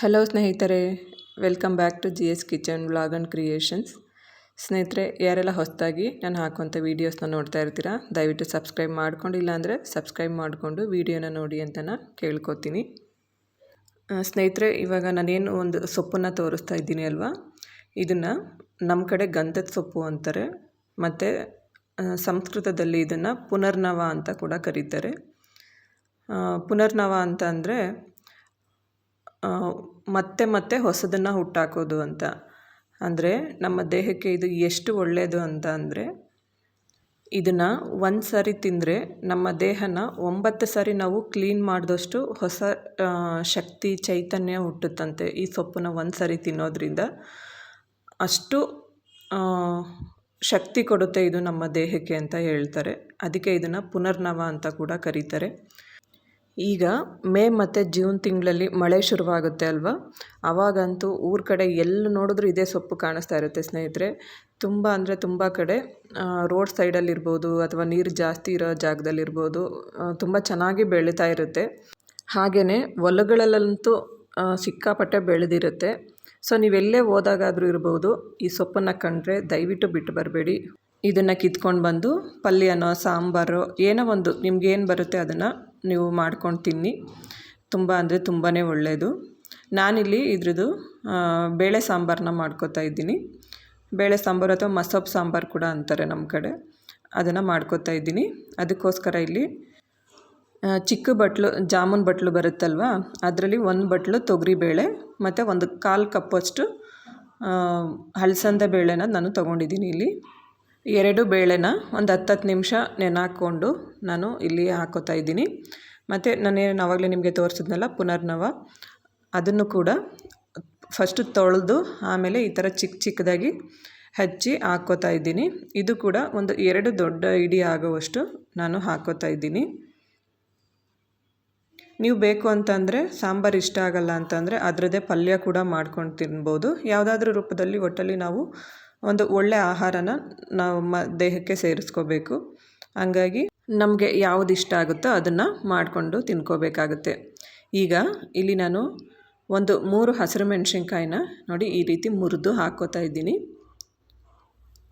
Hello ಸ್ನೇಹಿತರೆ, welcome back to G S kitchen vlog and creations. ಸ್ನೇಹಿತರೆ, ಯಾರೆಲ್ಲ ಹೊಸದಾಗಿ ನಾನು ಹಾಕುವಂಥ ವೀಡಿಯೋಸ್ನ ನೋಡ್ತಾ ಇರ್ತೀರಾ, ದಯವಿಟ್ಟು ಸಬ್ಸ್ಕ್ರೈಬ್ ಮಾಡ್ಕೊಂಡಿಲ್ಲ ಇಲ್ಲಾಂದರೆ ಸಬ್ಸ್ಕ್ರೈಬ್ ಮಾಡಿಕೊಂಡು ವೀಡಿಯೋನ ನೋಡಿ ಅಂತ ನಾನು ಕೇಳ್ಕೊತೀನಿ ಸ್ನೇಹಿತರೆ, ಇವಾಗ ನಾನೇನು ಒಂದು ಸೊಪ್ಪನ್ನು ತೋರಿಸ್ತಾ ಇದ್ದೀನಿ ಅಲ್ವಾ? ಇದನ್ನು ನಮ್ಮ ಕಡೆ ಗಂಧದ ಸೊಪ್ಪು ಅಂತಾರೆ, ಮತ್ತು ಸಂಸ್ಕೃತದಲ್ಲಿ ಇದನ್ನು ಪುನರ್ನವ ಅಂತ ಕೂಡ ಕರೀತಾರೆ. ಪುನರ್ನವ ಅಂತ ಅಂದರೆ ಮತ್ತೆ ಮತ್ತೆ ಹೊಸದನ್ನು ಹುಟ್ಟಾಕೋದು ಅಂತ. ಅಂದರೆ ನಮ್ಮ ದೇಹಕ್ಕೆ ಇದು ಎಷ್ಟು ಒಳ್ಳೆಯದು ಅಂತ ಅಂದರೆ ಇದನ್ನು ಒಂದು ಸಾರಿ ತಿಂದರೆ ನಮ್ಮ ದೇಹನ ಒಂಬತ್ತು ಸಾರಿ ನಾವು ಕ್ಲೀನ್ ಮಾಡಿದಷ್ಟು ಹೊಸ ಶಕ್ತಿ, ಚೈತನ್ಯ ಹುಟ್ಟುತ್ತಂತೆ ಈ ಸೊಪ್ಪನ್ನ ಒಂದು ಸಾರಿ ತಿನ್ನೋದ್ರಿಂದ. ಅಷ್ಟು ಶಕ್ತಿ ಕೊಡುತ್ತೆ ಇದು ನಮ್ಮ ದೇಹಕ್ಕೆ ಅಂತ ಹೇಳ್ತಾರೆ. ಅದಕ್ಕೆ ಇದನ್ನು ಪುನರ್ನವ ಅಂತ ಕೂಡ ಕರೀತಾರೆ. ಈಗ ಮೇ ಮತ್ತು ಜೂನ್ ತಿಂಗಳಲ್ಲಿ ಮಳೆ ಶುರುವಾಗುತ್ತೆ ಅಲ್ವಾ? ಆವಾಗಂತೂ ಊರ ಕಡೆ ಎಲ್ಲಿ ನೋಡಿದ್ರೂ ಇದೇ ಸೊಪ್ಪು ಕಾಣಿಸ್ತಾ ಇರುತ್ತೆ ಸ್ನೇಹಿತರೆ. ತುಂಬ ಅಂದರೆ ತುಂಬ ಕಡೆ ರೋಡ್ ಸೈಡಲ್ಲಿರ್ಬೋದು ಅಥವಾ ನೀರು ಜಾಸ್ತಿ ಇರೋ ಜಾಗದಲ್ಲಿರ್ಬೋದು ತುಂಬ ಚೆನ್ನಾಗಿ ಬೆಳೀತಾ ಇರುತ್ತೆ. ಹಾಗೆಯೇ ಹೊಲಗಳಲ್ಲಂತೂ ಸಿಕ್ಕಾಪಟ್ಟೆ ಬೆಳೆದಿರುತ್ತೆ. ಸೊ ನೀವೆಲ್ಲೇ ಹೋದಾಗಾದರೂ ಇರ್ಬೋದು, ಈ ಸೊಪ್ಪನ್ನು ಕಂಡ್ರೆ ದಯವಿಟ್ಟು ಬಿಟ್ಟು ಬರಬೇಡಿ. ಇದನ್ನು ಕಿತ್ಕೊಂಡು ಬಂದು ಪಲ್ಯನೋ, ಸಾಂಬಾರು, ಏನೋ ಒಂದು ನಿಮ್ಗೇನು ಬರುತ್ತೆ ಅದನ್ನು ನೀವು ಮಾಡ್ಕೊಂಡು ತಿನ್ನಿ ತುಂಬ ಅಂದರೆ ತುಂಬಾ ಒಳ್ಳೆಯದು ನಾನಿಲ್ಲಿ ಇದ್ರದ್ದು ಬೇಳೆ ಸಾಂಬಾರನ್ನ ಮಾಡ್ಕೋತಾ ಇದ್ದೀನಿ. ಬೇಳೆ ಸಾಂಬಾರು ಅಥವಾ ಮಸೊಪ್ಪು ಸಾಂಬಾರು ಕೂಡ ಅಂತಾರೆ ನಮ್ಮ ಕಡೆ. ಅದನ್ನು ಮಾಡ್ಕೋತಾ ಇದ್ದೀನಿ. ಅದಕ್ಕೋಸ್ಕರ ಇಲ್ಲಿ ಚಿಕ್ಕ ಬಟ್ಲು, ಜಾಮೂನ್ ಬಟ್ಲು ಬರುತ್ತಲ್ವ? ಅದರಲ್ಲಿ ಒಂದು ಬಟ್ಲು ತೊಗರಿಬೇಳೆ ಮತ್ತು ಒಂದು ಕಾಲು ಕಪ್ಪಷ್ಟು ಹಲಸಂದೆ ಬೇಳೆನ ನಾನು ತೊಗೊಂಡಿದ್ದೀನಿ ಇಲ್ಲಿ. ಎರಡು ಬೇಳೆನ ಒಂದು ಹತ್ತತ್ತು ನಿಮಿಷ ನೆನೆ ನಾನು ಇಲ್ಲಿ ಹಾಕೋತಾ ಇದ್ದೀನಿ. ಮತ್ತು ನಾನೇನು ಆವಾಗಲೇ ನಿಮಗೆ ತೋರಿಸಿದ್ನಲ್ಲ, ಪುನರ್ನವ. ಅದನ್ನು ಕೂಡ ಫಸ್ಟು ತೊಳೆದು ಆಮೇಲೆ ಈ ಥರ ಚಿಕ್ಕ ಚಿಕ್ಕದಾಗಿ ಹಚ್ಚಿ ಹಾಕೋತಾ ಇದ್ದೀನಿ. ಇದು ಕೂಡ ಒಂದು ಎರಡು ದೊಡ್ಡ ಇಡಿ ಆಗುವಷ್ಟು ನಾನು ಹಾಕೋತಾ ಇದ್ದೀನಿ. ನೀವು ಬೇಕು ಅಂತಂದರೆ ಸಾಂಬಾರು ಇಷ್ಟ ಆಗಲ್ಲ ಅಂತಂದರೆ ಅದರದ್ದೇ ಪಲ್ಯ ಕೂಡ ಮಾಡ್ಕೊಂಡು ತಿನ್ಬೋದು. ಯಾವುದಾದ್ರೂ ರೂಪದಲ್ಲಿ ಒಟ್ಟಲ್ಲಿ ನಾವು ಒಂದು ಒಳ್ಳೆಯ ಆಹಾರನ ನಾವು ಮ, ದೇಹಕ್ಕೆ ಸೇರಿಸ್ಕೋಬೇಕು. ಹಂಗಾಗಿ ನಮಗೆ ಯಾವುದು ಇಷ್ಟ ಆಗುತ್ತೋ ಅದನ್ನು ಮಾಡಿಕೊಂಡು ತಿನ್ಕೋಬೇಕಾಗುತ್ತೆ. ಈಗ ಇಲ್ಲಿ ನಾನು ಒಂದು ಮೂರು ಹಸಿರು ಮೆಣಸಿನ್ಕಾಯಿನ ನೋಡಿ ಈ ರೀತಿ ಮುರಿದು ಹಾಕ್ಕೋತಾ ಇದ್ದೀನಿ.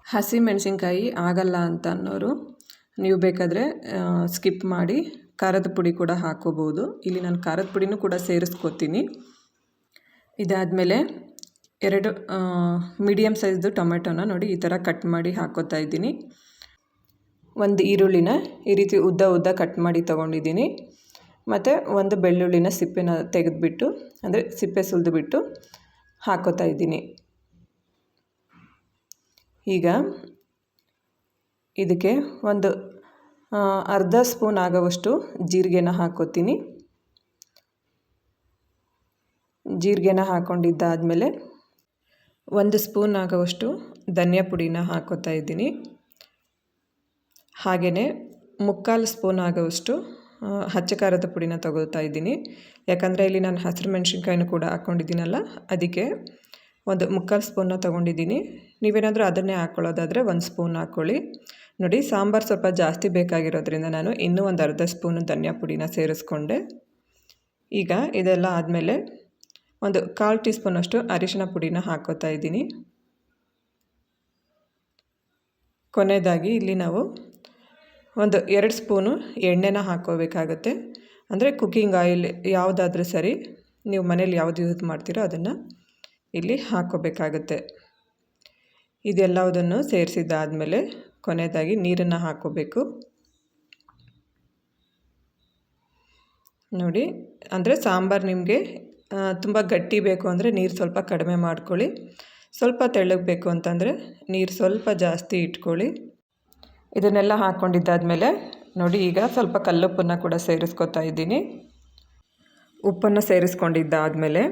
ಹಸಿ ಮೆಣಸಿನ್ಕಾಯಿ ಆಗಲ್ಲ ಅಂತ ಅನ್ನೋರು ನೀವು ಬೇಕಾದರೆ ಸ್ಕಿಪ್ ಮಾಡಿ ಖಾರದ ಪುಡಿ ಕೂಡ ಹಾಕ್ಕೋಬೋದು ಇಲ್ಲಿ ನಾನು ಖಾರದ ಪುಡಿನೂ ಕೂಡ ಸೇರಿಸ್ಕೋತೀನಿ. ಇದಾದಮೇಲೆ ಎರಡು ಮೀಡಿಯಮ್ ಸೈಜ್ದು ಟೊಮೆಟೊನ ನೋಡಿ ಈ ಥರ ಕಟ್ ಮಾಡಿ ಹಾಕೋತಾ ಇದ್ದೀನಿ. ಒಂದು ಈರುಳ್ಳಿನ ಈ ರೀತಿ ಉದ್ದ ಉದ್ದ ಕಟ್ ಮಾಡಿ ತೊಗೊಂಡಿದ್ದೀನಿ. ಮತ್ತು ಒಂದು ಬೆಳ್ಳುಳ್ಳಿನ ಸಿಪ್ಪೆನ ತೆಗೆದುಬಿಟ್ಟು, ಅಂದರೆ ಸಿಪ್ಪೆ ಸುಲಿದುಬಿಟ್ಟು ಹಾಕೋತಾ ಇದ್ದೀನಿ. ಈಗ ಇದಕ್ಕೆ ಒಂದು ಅರ್ಧ ಸ್ಪೂನ್ ಆಗೋವಷ್ಟು ಜೀರಿಗೆನ ಹಾಕೋತೀನಿ. ಜೀರಿಗೆನ ಹಾಕ್ಕೊಂಡಿದ್ದಾದಮೇಲೆ ಒಂದು ಸ್ಪೂನ್ ಆಗೋವಷ್ಟು ಧನಿಯಾ ಪುಡಿನ ಹಾಕೋತಾ ಇದ್ದೀನಿ. ಹಾಗೆಯೇ ಮುಕ್ಕಾಲು ಸ್ಪೂನ್ ಆಗೋವಷ್ಟು ಹಚ್ಚ ಖಾರದ ಪುಡಿನ ತಗೋತಾ ಇದ್ದೀನಿ. ಯಾಕಂದರೆ ಇಲ್ಲಿ ನಾನು ಹಸಿರು ಮೆಣಸಿನ್ಕಾಯಿನೂ ಕೂಡ ಹಾಕ್ಕೊಂಡಿದ್ದೀನಲ್ಲ ಅದಕ್ಕೆ ಒಂದು ಮುಕ್ಕಾಲು ಸ್ಪೂನ್ನ ತೊಗೊಂಡಿದ್ದೀನಿ. ನೀವೇನಾದರೂ ಅದನ್ನೇ ಹಾಕ್ಕೊಳ್ಳೋದಾದರೆ ಒಂದು ಸ್ಪೂನ್ ಹಾಕ್ಕೊಳ್ಳಿ ನೋಡಿ, ಸಾಂಬಾರು ಸ್ವಲ್ಪ ಜಾಸ್ತಿ ಬೇಕಾಗಿರೋದ್ರಿಂದ ನಾನು ಇನ್ನೂ ಒಂದು ಅರ್ಧ ಸ್ಪೂನು ಧನಿಯಾ ಪುಡಿನ ಸೇರಿಸ್ಕೊಂಡೆ. ಈಗ ಇದೆಲ್ಲ ಆದಮೇಲೆ ಒಂದು ಕಾಲು ಟೀ ಸ್ಪೂನಷ್ಟು ಅರಿಶಿನ ಪುಡಿನ ಹಾಕೋತಾ ಇದ್ದೀನಿ. ಕೊನೆಯದಾಗಿ ಇಲ್ಲಿ ನಾವು ಒಂದು ಎರಡು ಸ್ಪೂನು ಎಣ್ಣೆನ ಹಾಕೋಬೇಕಾಗತ್ತೆ. ಅಂದರೆ ಕುಕ್ಕಿಂಗ್ ಆಯಿಲ್ ಯಾವುದಾದ್ರೂ ಸರಿ ನೀವು ಮನೇಲಿ ಯಾವುದು ಯೂಸ್ ಮಾಡ್ತೀರೋ ಅದನ್ನು ಇಲ್ಲಿ ಹಾಕೋಬೇಕಾಗತ್ತೆ. ಇದೆಲ್ಲವುದನ್ನು ಸೇರಿಸಿದ್ದಾದಮೇಲೆ ಕೊನೆಯದಾಗಿ ನೀರನ್ನು ಹಾಕೋಬೇಕು. ನೋಡಿ, ಅಂದರೆ ಸಾಂಬಾರು ನಿಮಗೆ ತುಂಬ ಗಟ್ಟಿ ಬೇಕು ಅಂದರೆ ನೀರು ಸ್ವಲ್ಪ ಕಡಿಮೆ ಮಾಡ್ಕೊಳ್ಳಿ. ಸ್ವಲ್ಪ ತೆಳ್ಳಗಬೇಕು ಅಂತಂದರೆ ನೀರು ಸ್ವಲ್ಪ ಜಾಸ್ತಿ ಇಟ್ಕೊಳ್ಳಿ. ಇದನ್ನೆಲ್ಲ ಹಾಕ್ಕೊಂಡಿದ್ದಾದಮೇಲೆ ನೋಡಿ ಈಗ ಸ್ವಲ್ಪ ಕಲ್ಲುಪ್ಪನ್ನು ಕೂಡ ಸೇರಿಸ್ಕೊತಾ ಇದ್ದೀನಿ. ಉಪ್ಪನ್ನು ಸೇರಿಸ್ಕೊಂಡಿದ್ದಾದಮೇಲೆ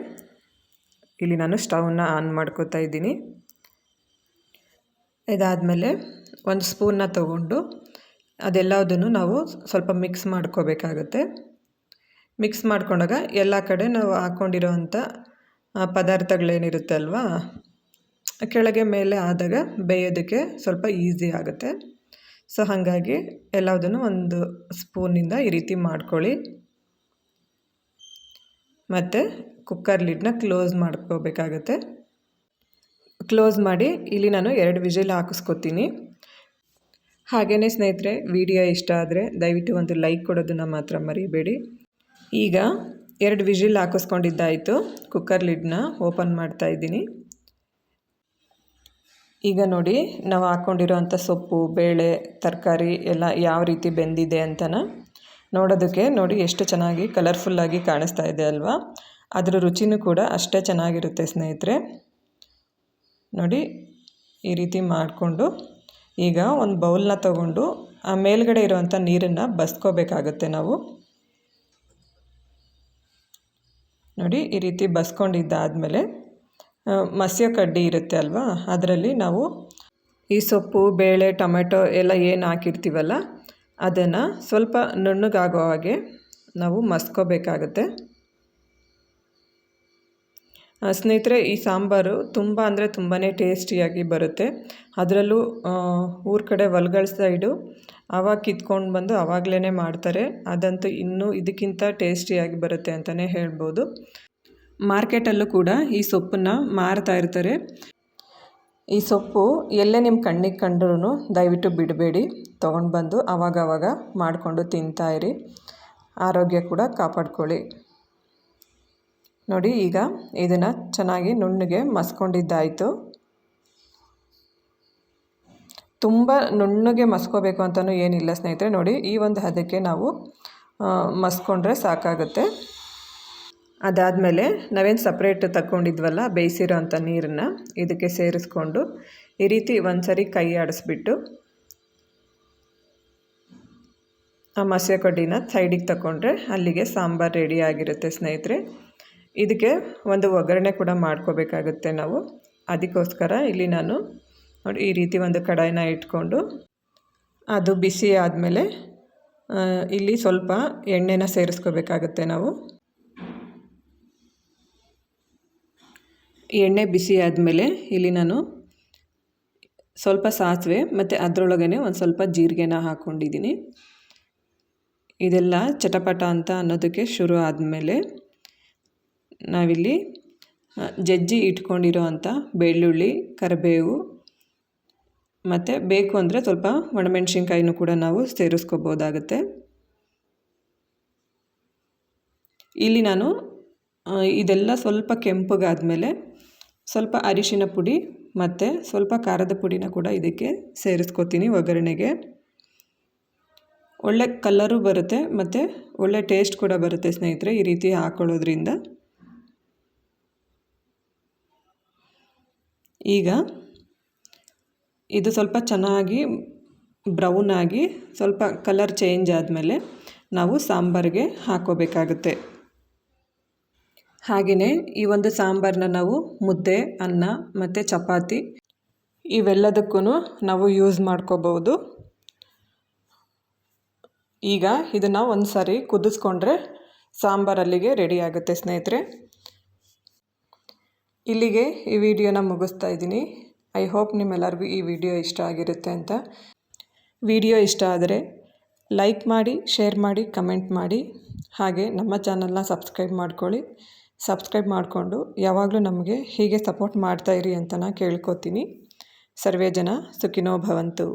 ಇಲ್ಲಿ ನಾನು ಸ್ಟವನ್ನ ಆನ್ ಮಾಡ್ಕೋತಾ ಇದ್ದೀನಿ. ಇದಾದಮೇಲೆ ಒಂದು ಸ್ಪೂನ್ನ ತಗೊಂಡು ಅದೆಲ್ಲದನ್ನು ನಾವು ಸ್ವಲ್ಪ ಮಿಕ್ಸ್ ಮಾಡ್ಕೋಬೇಕಾಗತ್ತೆ. ಮಿಕ್ಸ್ ಮಾಡ್ಕೊಂಡಾಗ ಎಲ್ಲ ಕಡೆ ನಾವು ಹಾಕ್ಕೊಂಡಿರೋ ಅಂಥ ಪದಾರ್ಥಗಳೇನಿರುತ್ತೆ ಅಲ್ವಾ ಕೆಳಗೆ ಮೇಲೆ ಆದಾಗ ಬೇಯೋದಕ್ಕೆ ಸ್ವಲ್ಪ ಈಸಿ ಆಗುತ್ತೆ. ಸೊ ಹಾಗಾಗಿ ಎಲ್ಲದನ್ನು ಒಂದು ಸ್ಪೂನಿಂದ ಈ ರೀತಿ ಮಾಡ್ಕೊಳ್ಳಿ. ಮತ್ತು ಕುಕ್ಕರ್ ಲಿಡ್ನ ಕ್ಲೋಸ್ ಮಾಡ್ಕೋಬೇಕಾಗತ್ತೆ. ಕ್ಲೋಸ್ ಮಾಡಿ ಇಲ್ಲಿ ನಾನು ಎರಡು ವಿಜಿಲ್ ಹಾಕಿಸ್ಕೊತೀನಿ. ಹಾಗೆಯೇ ಸ್ನೇಹಿತರೆ, ವಿಡಿಯೋ ಇಷ್ಟ ಆದರೆ ದಯವಿಟ್ಟು ಒಂದು ಲೈಕ್ ಕೊಡೋದನ್ನು ಮಾತ್ರ ಮರಿಬೇಡಿ. ಈಗ ಎರಡು ವಿಜಿಲ್ ಹಾಕಿಸ್ಕೊಂಡಿದ್ದಾಯಿತು. ಕುಕ್ಕರ್ ಲಿಡ್ನ ಓಪನ್ ಮಾಡ್ತಾ ಇದ್ದೀನಿ. ಈಗ ನೋಡಿ, ನಾವು ಹಾಕ್ಕೊಂಡಿರೋವಂಥ ಸೊಪ್ಪು, ಬೇಳೆ, ತರಕಾರಿ ಎಲ್ಲ ಯಾವ ರೀತಿ ಬೆಂದಿದೆ ಅಂತನ ನೋಡೋದಕ್ಕೆ ನೋಡಿ ಎಷ್ಟು ಚೆನ್ನಾಗಿ ಕಲರ್ಫುಲ್ಲಾಗಿ ಕಾಣಿಸ್ತಾ ಇದೆ ಅಲ್ವಾ? ಅದರ ರುಚಿನೂ ಕೂಡ ಅಷ್ಟೇ ಚೆನ್ನಾಗಿರುತ್ತೆ ಸ್ನೇಹಿತರೆ. ನೋಡಿ, ಈ ರೀತಿ ಮಾಡಿಕೊಂಡು ಈಗ ಒಂದು ಬೌಲ್ನ ತಗೊಂಡು ಆ ಮೇಲ್ಗಡೆ ಇರುವಂಥ ನೀರನ್ನು ಬಸ್ಕೋಬೇಕಾಗುತ್ತೆ ನಾವು. ನೋಡಿ ಈ ರೀತಿ ಬಸ್ಕೊಂಡಿದ್ದಾದಮೇಲೆ ಮಸ್ಯ ಕಡ್ಡಿ ಇರುತ್ತೆ ಅಲ್ವಾ? ಅದರಲ್ಲಿ ನಾವು ಈ ಸೊಪ್ಪು, ಬೇಳೆ, ಟೊಮೆಟೊ ಎಲ್ಲ ಏನು ಹಾಕಿರ್ತೀವಲ್ಲ, ಅದನ್ನು ಸ್ವಲ್ಪ ನುಣ್ಣಗಾಗೋ ಹಾಗೆ ನಾವು ಮಸ್ಕೋಬೇಕಾಗತ್ತೆ. ಸ್ನೇಹಿತರೆ, ಈ ಸಾಂಬಾರು ತುಂಬ ಅಂದರೆ ತುಂಬಾ ಟೇಸ್ಟಿಯಾಗಿ ಬರುತ್ತೆ. ಅದರಲ್ಲೂ ಊರ ಕಡೆ ಹೊಲ್ಗಳ ಸೈಡು ಆವಾಗ ಕಿತ್ಕೊಂಡು ಬಂದು ಆವಾಗಲೇ ಮಾಡ್ತಾರೆ. ಅದಂತೂ ಇನ್ನೂ ಇದಕ್ಕಿಂತ ಟೇಸ್ಟಿಯಾಗಿ ಬರುತ್ತೆ ಅಂತಲೇ ಹೇಳ್ಬೋದು. ಮಾರ್ಕೆಟಲ್ಲೂ ಕೂಡ ಈ ಸೊಪ್ಪನ್ನು ಮಾರ್ತಾ ಇರ್ತಾರೆ. ಈ ಸೊಪ್ಪು ಎಲ್ಲೇ ನಿಮ್ಮ ಕಣ್ಣಿಗೆ ಕಂಡ್ರೂ ದಯವಿಟ್ಟು ಬಿಡಬೇಡಿ. ತೊಗೊಂಡು ಬಂದು ಆವಾಗವಾಗ ಮಾಡಿಕೊಂಡು ತಿಂತಾಯಿರಿ ಆರೋಗ್ಯ ಕೂಡ ಕಾಪಾಡ್ಕೊಳ್ಳಿ. ನೋಡಿ, ಈಗ ಇದನ್ನು ಚೆನ್ನಾಗಿ ನುಣ್ಣಗೆ ಮಸ್ಕೊಂಡಿದ್ದಾಯಿತು. ತುಂಬ ನುಣ್ಣಗೆ ಮಸ್ಕೋಬೇಕು ಅಂತಲೂ ಏನಿಲ್ಲ ಸ್ನೇಹಿತರೆ. ನೋಡಿ, ಈ ಒಂದು ಹದಕ್ಕೆ ನಾವು ಮಸ್ಕೊಂಡ್ರೆ ಸಾಕಾಗುತ್ತೆ. ಅದಾದಮೇಲೆ ನಾವೇನು ಸಪ್ರೇಟ್ ತಗೊಂಡಿದ್ವಲ್ಲ ಬೇಯಿಸಿರೋ ಅಂಥ ನೀರನ್ನು ಇದಕ್ಕೆ ಸೇರಿಸ್ಕೊಂಡು ಈ ರೀತಿ ಒಂದು ಸರಿ ಕೈ ಆಡಿಸ್ಬಿಟ್ಟು ಆ ಮಸ್ಯ ಕಡ್ಡಿನ ಸೈಡಿಗೆ ತಗೊಂಡ್ರೆ ಅಲ್ಲಿಗೆ ಸಾಂಬಾರು ರೆಡಿ ಆಗಿರುತ್ತೆ ಸ್ನೇಹಿತರೆ. ಇದಕ್ಕೆ ಒಂದು ಒಗ್ಗರಣೆ ಕೂಡ ಮಾಡ್ಕೋಬೇಕಾಗುತ್ತೆ ನಾವು. ಅದಕ್ಕೋಸ್ಕರ ಇಲ್ಲಿ ನಾನು ನೋಡಿ ಈ ರೀತಿ ಒಂದು ಕಡಾಯಿನ ಇಟ್ಕೊಂಡು ಅದು ಬಿಸಿ ಆದಮೇಲೆ ಇಲ್ಲಿ ಸ್ವಲ್ಪ ಎಣ್ಣೆನ ಸೇರಿಸ್ಕೋಬೇಕಾಗುತ್ತೆ ನಾವು. ಎಣ್ಣೆ ಬಿಸಿ ಆದಮೇಲೆ ಇಲ್ಲಿ ನಾನು ಸ್ವಲ್ಪ ಸಾಸಿವೆ ಮತ್ತು ಅದರೊಳಗೇ ಒಂದು ಸ್ವಲ್ಪ ಜೀರಿಗೆನ ಹಾಕ್ಕೊಂಡಿದ್ದೀನಿ ಇದೆಲ್ಲ ಚಟಪಟ ಅಂತ ಅನ್ನೋದಕ್ಕೆ ಶುರು ಆದಮೇಲೆ ನಾವಿಲ್ಲಿ ಜಜ್ಜಿ ಇಟ್ಕೊಂಡಿರೋ ಅಂಥ ಬೆಳ್ಳುಳ್ಳಿ, ಕರಿಬೇವು ಮತ್ತು ಬೇಕು ಅಂದರೆ ಸ್ವಲ್ಪ ಒಣಮೆಣ್ಸಿನ್ಕಾಯಿನೂ ಕೂಡ ನಾವು ಸೇರಿಸ್ಕೋಬೋದಾಗುತ್ತೆ. ಇಲ್ಲಿ ನಾನು ಇದೆಲ್ಲ ಸ್ವಲ್ಪ ಕೆಂಪಗಾದಮೇಲೆ ಸ್ವಲ್ಪ ಅರಿಶಿನ ಪುಡಿ ಮತ್ತು ಸ್ವಲ್ಪ ಖಾರದ ಪುಡಿನ ಕೂಡ ಇದಕ್ಕೆ ಸೇರಿಸ್ಕೋತೀನಿ ಒಗ್ಗರಣೆಗೆ. ಒಳ್ಳೆ ಕಲ್ಲರು ಬರುತ್ತೆ ಮತ್ತು ಒಳ್ಳೆ ಟೇಸ್ಟ್ ಕೂಡ ಬರುತ್ತೆ ಸ್ನೇಹಿತರೆ ಈ ರೀತಿ ಹಾಕ್ಕೊಳ್ಳೋದ್ರಿಂದ ಈಗ ಇದು ಸ್ವಲ್ಪ ಚೆನ್ನಾಗಿ ಬ್ರೌನ್ ಆಗಿ ಸ್ವಲ್ಪ ಕಲರ್ ಚೇಂಜ್ ಆದಮೇಲೆ ನಾವು ಸಾಂಬಾರಿಗೆ ಹಾಕೋಬೇಕಾಗುತ್ತೆ. ಹಾಗೆಯೇ ಈ ಒಂದು ಸಾಂಬಾರನ್ನ ನಾವು ಮುದ್ದೆ, ಅನ್ನ ಮತ್ತು ಚಪಾತಿ ಇವೆಲ್ಲದಕ್ಕೂ ನಾವು ಯೂಸ್ ಮಾಡ್ಕೋಬೋದು ಈಗ ಇದನ್ನು ಒಂದು ಸಾರಿ ಕುದಿಸ್ಕೊಂಡ್ರೆ ಸಾಂಬಾರಲ್ಲಿಗೆ ರೆಡಿ ಆಗುತ್ತೆ ಸ್ನೇಹಿತರೆ. ಇಲ್ಲಿಗೆ ಈ ವಿಡಿಯೋನ ಮುಗಿಸ್ತಾ ಇದ್ದೀನಿ. ಐ ಹೋಪ್ ನಿಮ್ಮೆಲ್ಲರಿಗೂ ಈ ವಿಡಿಯೋ ಇಷ್ಟ ಆಗಿರುತ್ತೆ ಅಂತ. ವಿಡಿಯೋ ಇಷ್ಟ ಆದರೆ ಲೈಕ್ ಮಾಡಿ ಶೇರ್ ಮಾಡಿ ಕಮೆಂಟ್ ಮಾಡಿ. ಹಾಗೆ ನಮ್ಮ ಚಾನಲ್ನ ಸಬ್ಸ್ಕ್ರೈಬ್ ಮಾಡ್ಕೊಳ್ಳಿ. ಸಬ್ಸ್ಕ್ರೈಬ್ ಮಾಡಿಕೊಂಡು ಯಾವಾಗಲೂ ನಮಗೆ ಹೀಗೆ ಸಪೋರ್ಟ್ ಮಾಡ್ತಾಯಿರಿ ಅಂತ ನಾನು ಕೇಳ್ಕೊತೀನಿ. ಸರ್ವೇ ಜನ ಸುಖಿನೋ ಭವಂತು.